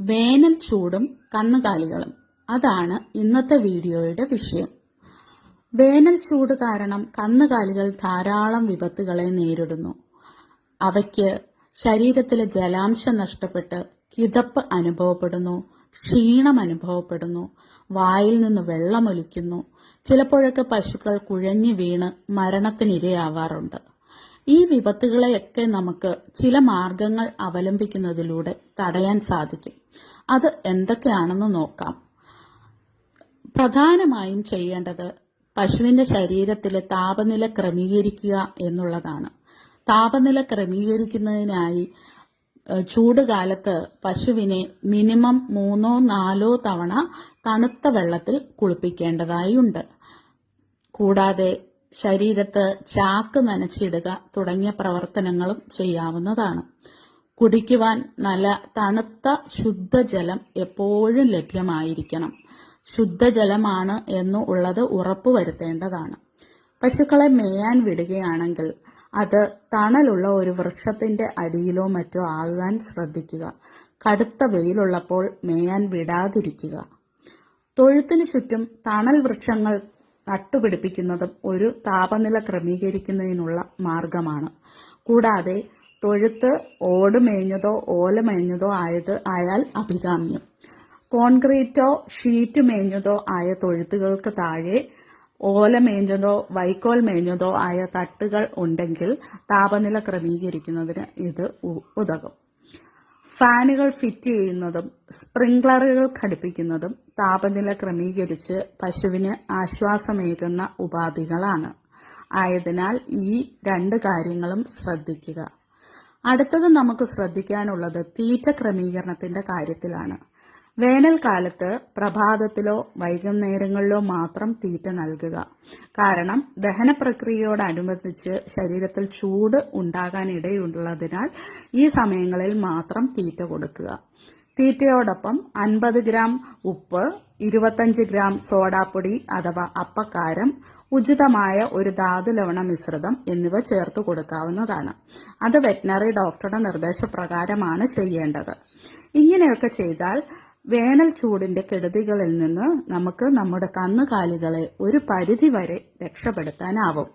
വേനൽ ചൂടും കന്നുകാലികളും. അതാണ് ഇന്നത്തെ വീഡിയോയുടെ വിഷയം. വേനൽ ചൂട് കാരണം കന്നുകാലികൾ ധാരാളം വിപത്തുകളെ നേരിടുന്നു. അവയ്ക്ക് ശരീരത്തിലെ ജലാംശം നഷ്ടപ്പെട്ട് കിതപ്പ് അനുഭവപ്പെടുന്നു ക്ഷീണം അനുഭവപ്പെടുന്നു വായിൽ നിന്ന് വെള്ളമൊലിക്കുന്നു. ചിലപ്പോഴൊക്കെ പശുക്കൾ കുഴഞ്ഞു വീണ് മരണത്തിനിരയാവാറുണ്ട്. ഈ വിപത്തുകളെയൊക്കെ നമുക്ക് ചില മാർഗങ്ങൾ അവലംബിക്കുന്നതിലൂടെ തടയാൻ സാധിക്കും. അത് എന്തൊക്കെയാണെന്ന് നോക്കാം. പ്രധാനമായും ചെയ്യേണ്ടത് പശുവിന്റെ ശരീരത്തിലെ താപനില ക്രമീകരിക്കുക എന്നുള്ളതാണ്. താപനില ക്രമീകരിക്കുന്നതിനായി ചൂട് ചൂടുകാലത്ത് പശുവിനെ മിനിമം മൂന്നോ നാലോ തവണ തണുത്ത വെള്ളത്തിൽ കുളിപ്പിക്കേണ്ടതായുണ്ട്. കൂടാതെ ശരീരത്ത് ചാക്ക് നനച്ചിടുക തുടങ്ങിയ പ്രവർത്തനങ്ങളും ചെയ്യാവുന്നതാണ്. കുടിക്കുവാൻ നല്ല തണുത്ത ശുദ്ധജലം എപ്പോഴും ലഭ്യമായിരിക്കണം. ശുദ്ധജലമാണ് എന്ന് ഉള്ളത് ഉറപ്പുവരുത്തേണ്ടതാണ് പശുക്കളെ മേയാൻ വിടുകയാണെങ്കിൽ അത് തണലുള്ള ഒരു വൃക്ഷത്തിന്റെ അടിയിലോ മറ്റോ ആകാൻ ശ്രദ്ധിക്കുക. കടുത്ത വെയിലുള്ളപ്പോൾ മേയാൻ വിടാതിരിക്കുക. തൊഴുത്തിനു ചുറ്റും തണൽ വൃക്ഷങ്ങൾ നട്ടുപിടിപ്പിക്കുന്നതും ഒരു താപനില ക്രമീകരിക്കുന്നതിനുള്ള മാർഗമാണ്. കൂടാതെ തൊഴുത്ത് ഓട് മേഞ്ഞതോ ഓല മേഞ്ഞതോ ആയത് ആയാൽ അഭികാമ്യം. കോൺക്രീറ്റോ ഷീറ്റ് മേഞ്ഞതോ ആയ തൊഴുത്തുകൾക്ക് താഴെ ഓല മേഞ്ഞതോ വൈക്കോൽ മേഞ്ഞതോ ആയ തട്ടുകൾ ഉണ്ടെങ്കിൽ താപനില ക്രമീകരിക്കുന്നതിന് ഇത് ഉതകും. ഫാനുകൾ ഫിറ്റ് ചെയ്യുന്നതും സ്പ്രിംഗ്ലറുകൾ ഘടിപ്പിക്കുന്നതും താപനില ക്രമീകരിച്ച് പശുവിന് ആശ്വാസമേകുന്ന ഉപാധികളാണ്. ആയതിനാൽ ഈ രണ്ട് കാര്യങ്ങളും ശ്രദ്ധിക്കുക. അടുത്തത് നമുക്ക് ശ്രദ്ധിക്കാനുള്ളത് തീറ്റ ക്രമീകരണത്തിന്റെ കാര്യത്തിലാണ്. വേനൽക്കാലത്ത് പ്രഭാതത്തിലോ വൈകുന്നേരങ്ങളിലോ മാത്രം തീറ്റ നൽകുക. കാരണം ദഹന പ്രക്രിയയോടനുബന്ധിച്ച് ശരീരത്തിൽ ചൂട് ഉണ്ടാകാനിടയുള്ളതിനാൽ ഈ സമയങ്ങളിൽ മാത്രം തീറ്റ കൊടുക്കുക. തീറ്റയോടൊപ്പം അൻപത് ഗ്രാം ഉപ്പ് ഇരുപത്തഞ്ച് ഗ്രാം സോഡാപ്പൊടി അഥവാ അപ്പക്കാരം ഉചിതമായ ഒരു ധാതുലവണ മിശ്രിതം എന്നിവ ചേർത്ത് കൊടുക്കാവുന്നതാണ്. അത് വെറ്റിനറി ഡോക്ടറുടെ നിർദ്ദേശപ്രകാരമാണ് ചെയ്യേണ്ടത്. ഇങ്ങനെയൊക്കെ ചെയ്താൽ വേനൽ ചൂടിന്റെ കെടുതികളിൽ നിന്ന് നമുക്ക് നമ്മുടെ കന്നുകാലികളെ ഒരു പരിധിവരെ രക്ഷപ്പെടുത്താനാവും.